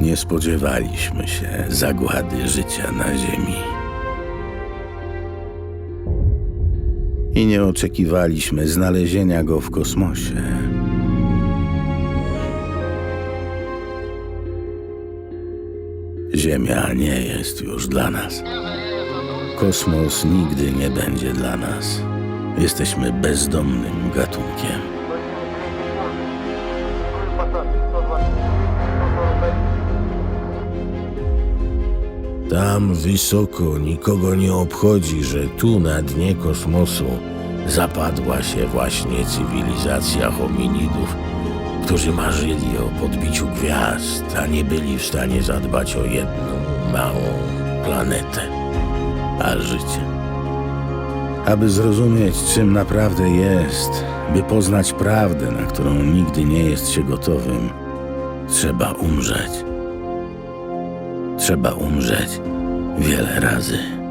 nie spodziewaliśmy się zagłady życia na Ziemi. I nie oczekiwaliśmy znalezienia go w kosmosie. Ziemia nie jest już dla nas. Kosmos nigdy nie będzie dla nas. Jesteśmy bezdomnym gatunkiem. Tam wysoko nikogo nie obchodzi, że tu na dnie kosmosu zapadła się właśnie cywilizacja hominidów, którzy marzyli o podbiciu gwiazd, a nie byli w stanie zadbać o jedną małą planetę, a życie. Aby zrozumieć, czym naprawdę jest, by poznać prawdę, na którą nigdy nie jest się gotowym, trzeba umrzeć. Trzeba umrzeć wiele razy.